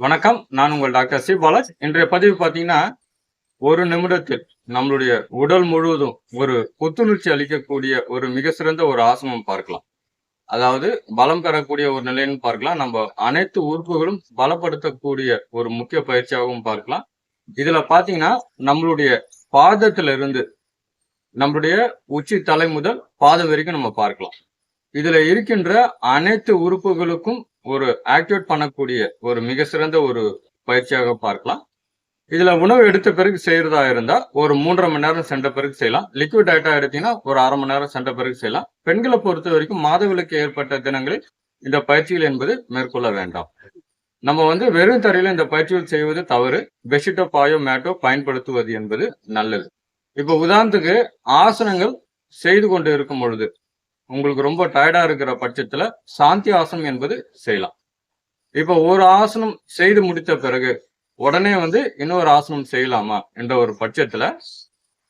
வணக்கம். நான் உங்கள் டாக்டர் சி பாலாஜ். இன்றைய பதிவு பார்த்தீங்கன்னா ஒரு நிமிடத்தில் நம்மளுடைய உடல் முழுவதும் ஒரு புத்துணர்ச்சி அளிக்கக்கூடிய ஒரு மிக சிறந்த ஒரு ஆசனம் பார்க்கலாம். அதாவது பலம் பெறக்கூடிய ஒரு நிலைன்னு பார்க்கலாம். நம்ம அனைத்து உறுப்புகளும் பலப்படுத்தக்கூடிய ஒரு முக்கிய பயிற்சியாகவும் பார்க்கலாம். இதுல பாத்தீங்கன்னா நம்மளுடைய பாதத்துல இருந்து நம்மளுடைய உச்சி தலை முதல் பாதம் வரைக்கும் நம்ம பார்க்கலாம். இதுல இருக்கின்ற அனைத்து உறுப்புகளுக்கும் ஒரு ஆக்டிவேட் பண்ணக்கூடிய ஒரு மிக சிறந்த ஒரு பயிற்சியாக பார்க்கலாம். இதுல உணவு எடுத்த பிறகு செய்யறதா இருந்தா ஒரு மூன்றரை மணி நேரம் சென்ற பிறகு செய்யலாம். லிக்விட் டயட்டா எடுத்தீங்கன்னா ஒரு அரை மணி நேரம் சென்ற பிறகு செய்யலாம். பெண்களை பொறுத்த வரைக்கும் மாதவிலக்கு ஏற்பட்ட தினங்களில் இந்த பயிற்சிகள் என்பது மேற்கொள்ள வேண்டாம். நம்ம வந்து வெறும் தரையில இந்த பயிற்சிகள் செய்வது தவறு. பெட்ஷீட்டோ பாயோ மேட்டோ பயன்படுத்துவது என்பது நல்லது. இப்போ உதாரணத்துக்கு ஆசனங்கள் செய்து கொண்டு இருக்கும் பொழுது உங்களுக்கு ரொம்ப டயர்டா இருக்கிற பட்சத்துல சாந்தி ஆசனம் என்பது செய்யலாம். இப்போ ஒரு ஆசனம் செய்து முடித்த பிறகு உடனே வந்து இன்னொரு ஆசனம் செய்யலாமா என்ற ஒரு பட்சத்துல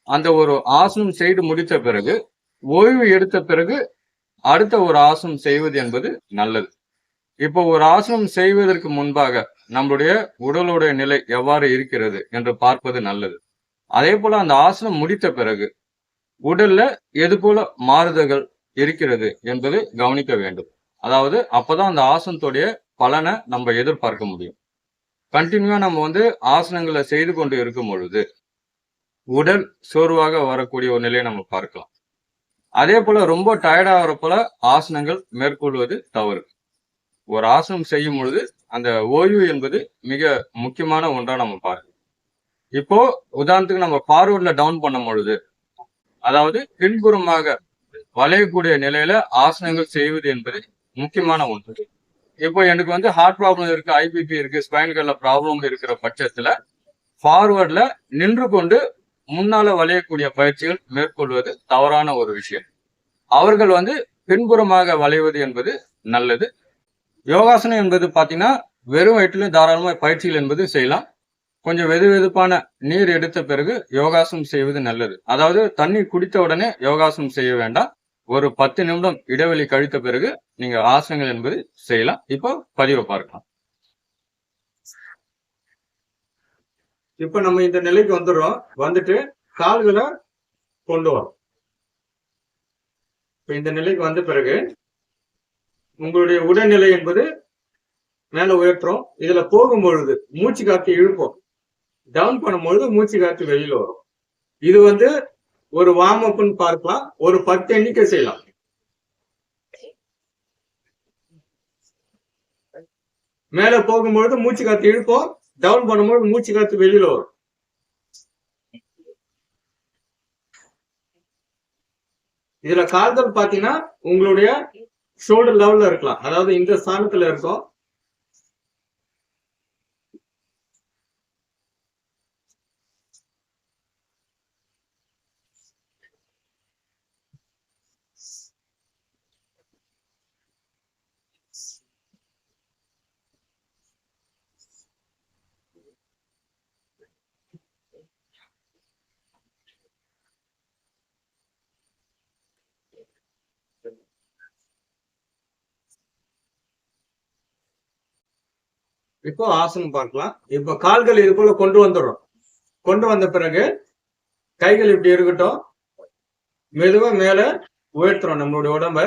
அந்த ஒரு ஆசனம் செய்து முடித்த பிறகு ஓய்வு எடுத்த பிறகு அடுத்த ஒரு ஆசனம் செய்வது என்பது நல்லது. இப்போ ஒரு ஆசனம் செய்வதற்கு முன்பாக நம்மளுடைய உடலுடைய நிலை எவ்வாறு இருக்கிறது என்று பார்ப்பது நல்லது. அதே போல அந்த ஆசனம் முடித்த பிறகு உடல்ல எது போல மாறுதல்கள் இருக்கிறது என்பது கவனிக்க வேண்டும். அதாவது அப்பதான் அந்த ஆசனத்துடைய பலனை நம்ம எதிர்பார்க்க முடியும். கண்டினியூவா நம்ம வந்து ஆசனங்களை செய்து கொண்டு இருக்கும் பொழுது உடல் சோர்வாக வரக்கூடிய ஒரு நிலையை நம்ம பார்க்கலாம். அதே போல ரொம்ப டயர்ட் ஆகிற போல ஆசனங்கள் மேற்கொள்வது தவறு. ஒரு ஆசனம் செய்யும் பொழுது அந்த ஓய்வு என்பது மிக முக்கியமான ஒன்றா நம்ம பார்க்கணும் இப்போ உதாரணத்துக்கு நம்ம ஃபார்வர்ட்ல டவுன் பண்ணும் பொழுது அதாவது பின்புறமாக வளையக்கூடிய நிலையில ஆசனங்கள் செய்வது என்பது முக்கியமான ஒன்று. இப்போ எனக்கு வந்து ஹார்ட் ப்ராப்ளம் இருக்கு ஐபிபி இருக்கு ஸ்பைன்கள்ல ப்ராப்ளம் இருக்கிற பட்சத்துல ஃபார்வர்ட்ல நின்று கொண்டு முன்னால வளையக்கூடிய பயிற்சிகள் மேற்கொள்வது தவறான ஒரு விஷயம். அவர்கள் வந்து பின்புறமாக வளைவது என்பது நல்லது. யோகாசனம் என்பது பார்த்தீங்கன்னா வெறும் வயிற்றிலும் தாராளமாக பயிற்சிகள் என்பது செய்யலாம். கொஞ்சம் வெது வெதுப்பான நீர் எடுத்த பிறகு யோகாசனம் செய்வது நல்லது. அதாவது தண்ணி குடித்த உடனே யோகாசனம் செய்ய வேண்டாம். ஒரு பத்து நிமிடம் இடைவெளி கழித்த பிறகு நீங்க ஆசனங்கள் என்பது செய்யலாம். இப்போ பதிவை பார்க்கலாம். இப்ப நம்ம இந்த நிலைக்கு வந்துடுறோம். வந்துட்டு கால்களை கொண்டு வரோம். இப்ப இந்த நிலைக்கு வந்த பிறகு உங்களுடைய உடல்நிலை என்பது மேல உயர்த்துறோம். இதுல போகும் பொழுது மூச்சு காத்து இழுப்போம். டவுன் பண்ணும்பொழுது மூச்சு காத்து வெளியில வரும். இது வந்து ஒரு வார்ம் அப்னு பார்க்கலாம் ஒரு பத்து எண்ணிக்கை செய்யலாம். மேல போகும்பொழுது மூச்சு காத்து இழுப்போம் டவுன் பண்ணும்போது மூச்சு காத்து வெளியில வரும். இதுல கால்கள் பாத்தீங்கன்னா உங்களுடைய ஷோல்டர் லெவல்ல இருக்கலாம். அதாவது இந்த ஸ்தானத்துல இருக்கும். இப்போ ஆசனம் பார்க்கலாம். இப்போ கால்கள் இது போல கொண்டு வந்துடுறோம். கொண்டு வந்த பிறகு கைகள் இப்படி இருக்கட்டும். மெதுவா மேல உயர்த்துறோம் நம்மளுடைய உடம்ப.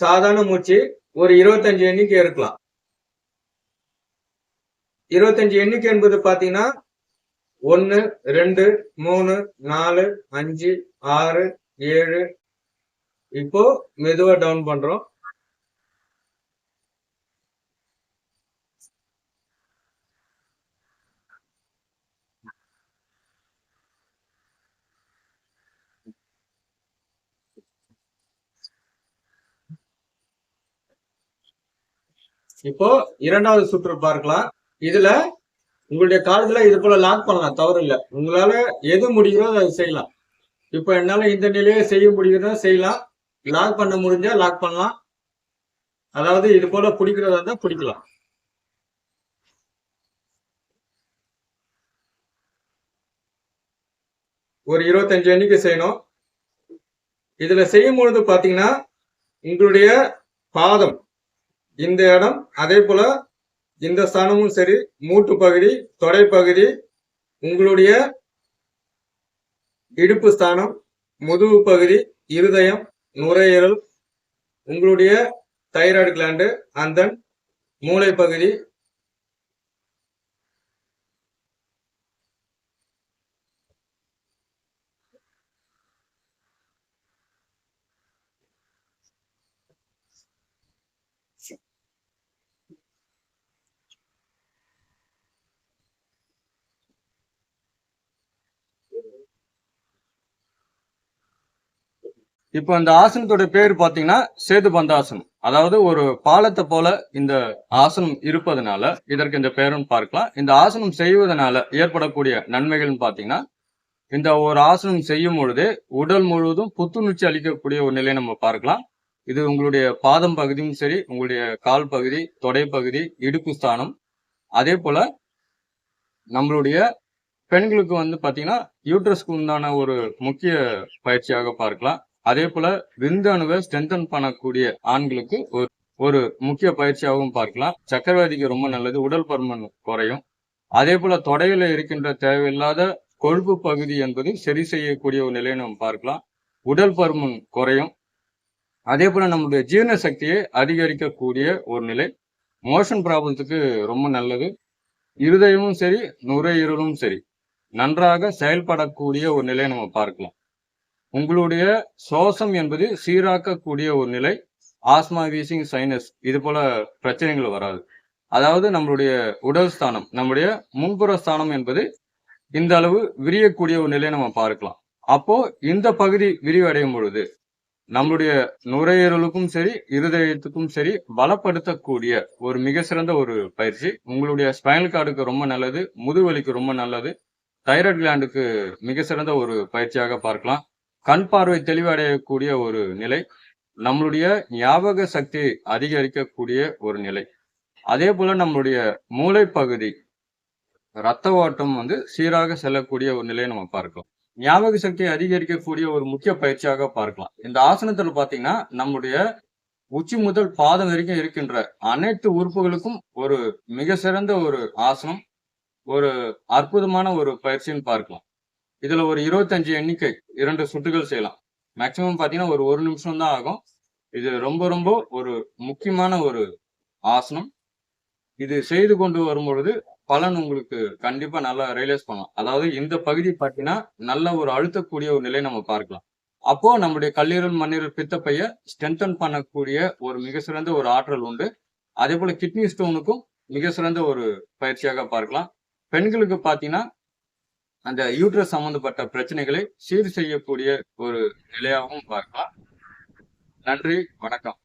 சாதாரண மூச்சு ஒரு இருபத்தஞ்சு எண்ணிக்கை இருக்கலாம். இருபத்தஞ்சு எண்ணிக்கை என்பது பாத்தீங்கன்னா ஒன்னு ரெண்டு மூணு நாலு அஞ்சு ஆறு ஏழு. இப்போ மெதுவா டவுன் பண்றோம். இப்போ இரண்டாவது சுற்று பார்க்கலாம். இதுல உங்களுடைய காலத்துல இது போல லாக் பண்ணலாம் தவறு இல்லை உங்களால எது முடிகிறதோ அதை செய்யலாம். இப்போ என்னால இந்த நிலையை செய்ய முடிகிறதோ செய்யலாம். லாக் பண்ண முடிஞ்சா லாக் பண்ணலாம். அதாவது இது போல பிடிக்கிறதா இருந்தா பிடிக்கலாம். ஒரு இருபத்தஞ்சு எண்ணிக்கை செய்யணும். இதுல செய்யும் பொழுது பாத்தீங்கன்னா உங்களுடைய பாதம் இந்த இடம் அதே போல இந்த ஸ்தானமும் சரி மூட்டு பகுதி தொடை பகுதி உங்களுடைய இடுப்பு ஸ்தானம் முதுகு பகுதி இருதயம் நுரையீரல் உங்களுடைய தைராய்டு கிளாண்டு அந்தன் மூளை பகுதி இப்போ அந்த ஆசனத்தோட பேர் பார்த்தீங்கன்னா சேது பந்தாசனம் அதாவது ஒரு பாலத்தை போல இந்த ஆசனம் இருப்பதனால இதற்கு இந்த பேரும் பார்க்கலாம். இந்த ஆசனம் செய்வதனால ஏற்படக்கூடிய நன்மைகள்னு பார்த்தீங்கன்னா இந்த ஒரு ஆசனம் செய்யும் பொழுது உடல் முழுவதும் புத்துணர்ச்சி அளிக்கக்கூடிய ஒரு நிலையை நம்ம பார்க்கலாம். இது உங்களுடைய பாதம் பகுதியும் சரி உங்களுடைய கால் பகுதி தொடை பகுதி இடுப்பு ஸ்தானம். அதே போல நம்மளுடைய பெண்களுக்கு வந்து பார்த்தீங்கன்னா யூட்ரஸ்க்கு உண்டான ஒரு முக்கிய பயிற்சியாக பார்க்கலாம். அதே போல விந்தணுவை ஸ்ட்ரென்தன் பண்ணக்கூடிய ஆண்களுக்கு ஒரு ஒரு முக்கிய பயிற்சியாகவும் பார்க்கலாம். சக்கரவாதிக்கு ரொம்ப நல்லது உடல் பருமன் குறையும். அதே போல தொடையில இருக்கின்ற தேவையில்லாத கொழுப்பு பகுதி என்பது சரி செய்யக்கூடிய ஒரு நிலையை நம்ம பார்க்கலாம். உடல் பருமன் குறையும். அதே போல நம்மளுடைய ஜீரண சக்தியை அதிகரிக்கக்கூடிய ஒரு நிலை. மோஷன் ப்ராப்ளத்துக்கு ரொம்ப நல்லது. இருதயமும் சரி நுரையீரலும் சரி. நன்றாக செயல்படக்கூடிய ஒரு நிலையை நம்ம பார்க்கலாம். உங்களுடைய சுவாசம் என்பது சீராக்கக்கூடிய ஒரு நிலை. ஆஸ்மா வீசிங் சைனஸ் இது போல பிரச்சனைகள் வராது. அதாவது நம்மளுடைய உடல் ஸ்தானம் நம்முடைய முன்புற ஸ்தானம் என்பது இந்த அளவு விரியக்கூடிய ஒரு நிலையை நம்ம பார்க்கலாம். அப்போ இந்த பகுதி விரிவடையும் பொழுது நம்மளுடைய நுரையீரலுக்கும் சரி இருதயத்துக்கும் சரி பலப்படுத்தக்கூடிய ஒரு மிக சிறந்த ஒரு பயிற்சி. உங்களுடைய ஸ்பைனல் கார்டுக்கு ரொம்ப நல்லது முதுவலிக்கு ரொம்ப நல்லது தைராய்டு கிளாண்டுக்கு மிக சிறந்த ஒரு பயிற்சியாக பார்க்கலாம். கண் பார்வை தெளிவடையக்கூடிய ஒரு நிலை நம்மளுடைய ஞாபக சக்தி அதிகரிக்கக்கூடிய ஒரு நிலை. அதே போல நம்மளுடைய மூளை பகுதி ரத்த ஓட்டம் வந்து சீராக செல்லக்கூடிய ஒரு நிலையை நம்ம பார்க்கலாம். ஞாபக சக்தியை அதிகரிக்கக்கூடிய ஒரு முக்கிய பயிற்சியாக பார்க்கலாம். இந்த ஆசனத்துல பாத்தீங்கன்னா நம்முடைய உச்சி முதல் பாதம் வரைக்கும் இருக்கின்ற அனைத்து உறுப்புகளுக்கும் ஒரு மிக சிறந்த ஒரு ஆசனம் ஒரு அற்புதமான ஒரு பயிற்சின்னு பார்க்கலாம். இதுல ஒரு இருபத்தஞ்சு எண்ணிக்கை இரண்டு சுட்டுகள் செய்யலாம். மேக்சிமம் பாத்தீங்கன்னா ஒரு ஒரு நிமிஷம் தான் ஆகும். இது ரொம்ப ரொம்ப ஒரு முக்கியமான ஒரு ஆசனம். இது செய்து கொண்டு வரும்பொழுது பலன் உங்களுக்கு கண்டிப்பா நல்லா ரியலைஸ் பண்ணலாம். அதாவது இந்த பகுதி பார்த்தீங்கன்னா நல்ல ஒரு அழுத்தக்கூடிய ஒரு நிலை நம்ம பார்க்கலாம். அப்போ நம்முடைய கல்லீரல் மண்ணீரல் பித்தப்பைய ஸ்ட்ரென்தன் பண்ணக்கூடிய ஒரு மிக சிறந்த ஒரு ஆற்றல் உண்டு. அதே போல கிட்னி ஸ்டோனுக்கும் மிக சிறந்த ஒரு பயிற்சியாக பார்க்கலாம். பெண்களுக்கு பார்த்தீங்கன்னா அந்த யூட்ரஸ் சம்பந்தப்பட்ட பிரச்சனைகளை சீர் செய்யக்கூடிய ஒரு நிலையாகவும் பார்க்கலாம். நன்றி வணக்கம்.